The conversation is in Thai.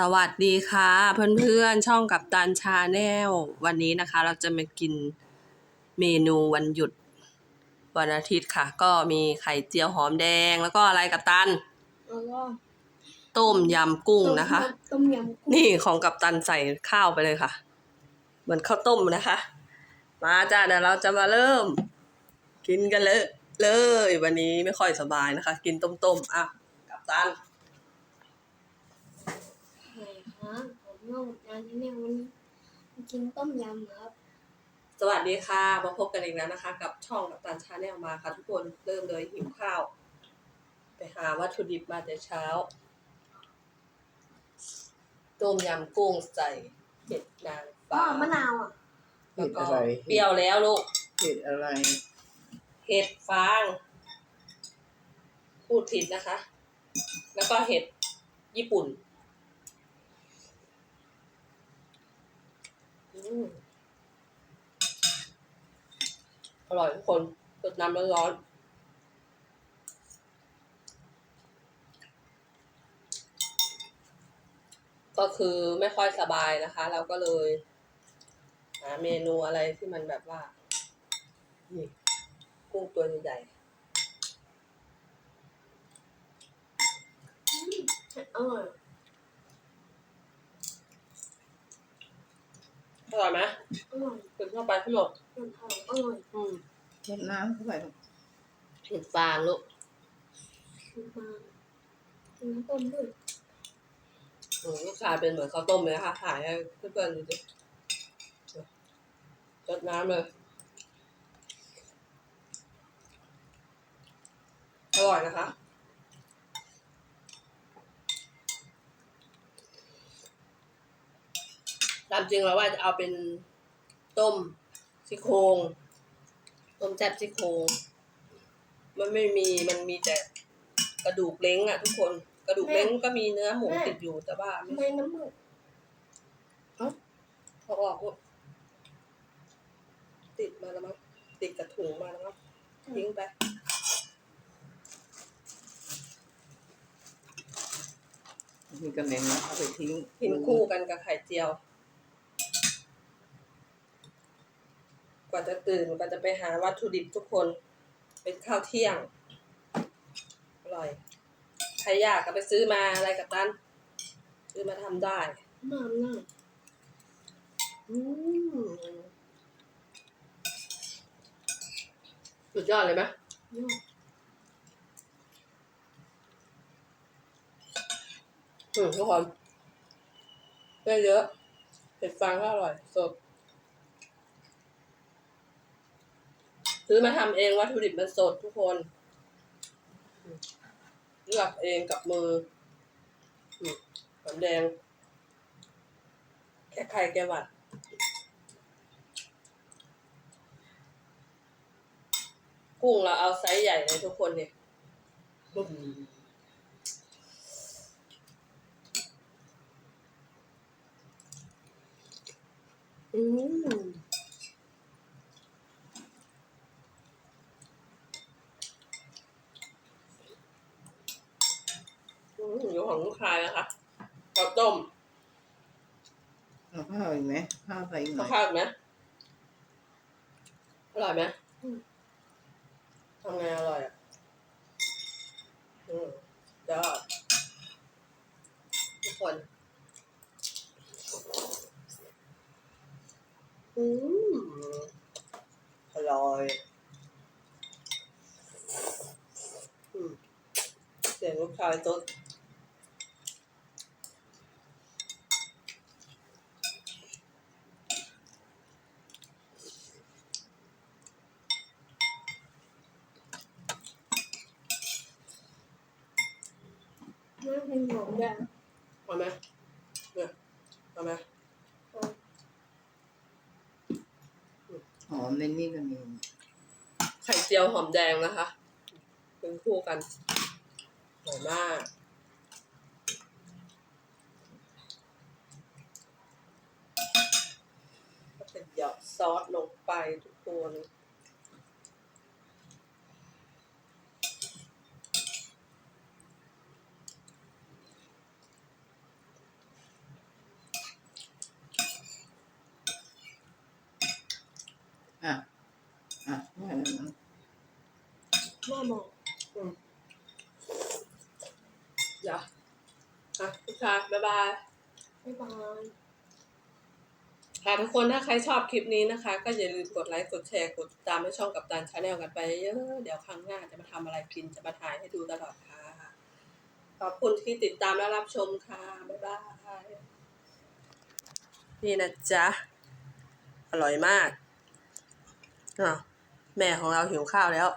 สวัสดีค่ะ เพื่อนๆช่องกับตันชาแนลวันนี้นะคะ เราจะมากินเมนูวันหยุดวันอาทิตย์ค่ะ ก็มีไข่เจียวหอมแดงแล้วก็อะไรกับตันแล้วก็ต้มยำกุ้งนะคะ ต้มยำกุ้งนี่ของกับตันใส่ข้าวไปเลยค่ะ เหมือนข้าวต้มนะคะ มาจ้าเดี๋ยวเราจะมาเริ่ม กินกันเลยเลย วันนี้ไม่ค่อยสบายนะคะ กินต้มๆอะกับตันใช่ ครับผมน้องจานที่เนี่ยวันนี้กินต้มยำครับ สวัสดีค่ะ มาพบกันอีกแล้วนะคะ กับช่องกับตันชาแนลมาค่ะทุกคนเริ่มเลยหิวข้าว ไปหาวัตถุดิบมาแต่เช้า ต้มยำกุ้งใส่เห็ดนางก็ฟ้ามะนาวอะแล้วก็เห็ดอะไรเปรี้ยวแล้วลูกเห็ดอะไร เห็ดฟาง พูดผิดนะคะ แล้วก็เห็ดญี่ปุ่น อร่อยทุกคนสดน้ำร้อนๆก็คือไม่ค่อยสบายนะคะ เราก็เลยหาเมนูอะไรที่มันแบบว่า นี่กุ้งตัวใหญ่อร่อย อร่อยไหมอร่อยกินเข้าไปทั้งหมดอร่อยอร่อยอืมรดน้ำเข้าไปลูกเห็ดฟางลูกกินมากินน้ำต้มด้วยอืมลูกชายเป็นเหมือนข้าวต้มเลยค่ะถ่ายให้เพื่อนๆดูสิรดน้ำเลย อร่อยนะคะ ตามจริงแล้วว่าจะเอาเป็นต้มซี่โครงต้มแซ่บซี่โครงมันไม่มีมันมีแต่กระดูกเล้งอะทุกคนกระดูกเล้งก็มีเนื้อหมูติดอยู่แต่ว่าทำไมน้ำหมึกเขาออกว่าติดมาแล้วมั้งติดกระถุงมาแล้วมั้งทิ้งไปมีกระเด็นนะเอาไปทิ้งกินคู่กันกับไข่เจียว ว่าจะตื่นกว่าจะไปหาวัตถุดิบทุกคน เป็นข้าวเที่ยง อร่อย ใครอยากก็ไปซื้อมาอะไรกับตันซื้อมาทำได้น้ำน้อืมสุดยอดเลยไหมำยอดอืมทุกคนได้เยอะเผ็ดฟางก็อร่อยสด ซื้อมาทำเองวัตถุดิบมันสดทุกคนเลือกเองกับมือหอมแดง แค่ไข่แกหวัดกุ้งเราเอาไซส์ใหญ่เลยทุกคนเนี่ยอืม อืมอยู่ของลูกชายนะคะข้าวต้มเอาข้าวอีกไหมข้าวใส่อีกหน่ข้าอวยข้าวอีกไหมอร่อยไหมทำไงอร่อยอะอืมยอดทุกคนอืมอร่อยอืมเสียงลูกชายตุ๊ด น้ำเป็นหอมแดงเอาไหมเนี่ยเอาไหมหอมในนี่ก็มีไข่เจียวหอมแดงนะคะ เป็นคู่กันอร่อยมากก็จะหยอดซอสลงไปทุกคน แม่บอกเดี๋ยวอะทุกท่านบ๊ายบาย บ๊ายบายค่ะทุกคนถ้าใครชอบคลิปนี้นะคะ ก็อย่าลืมกดไลค์กดแชร์กดติดตามให้ช่องกับตันชาแนลกันไปเยอะเดี๋ยวครั้งหน้าจะมาทำอะไรกินจะมาถ่ายให้ดูตลอดค่ะ ขอบคุณที่ติดตามและรับชมค่ะ บ๊ายบาย นี่นะจ๊ะ อร่อยมากอะแม่ของเราหิวข้าวแล้ว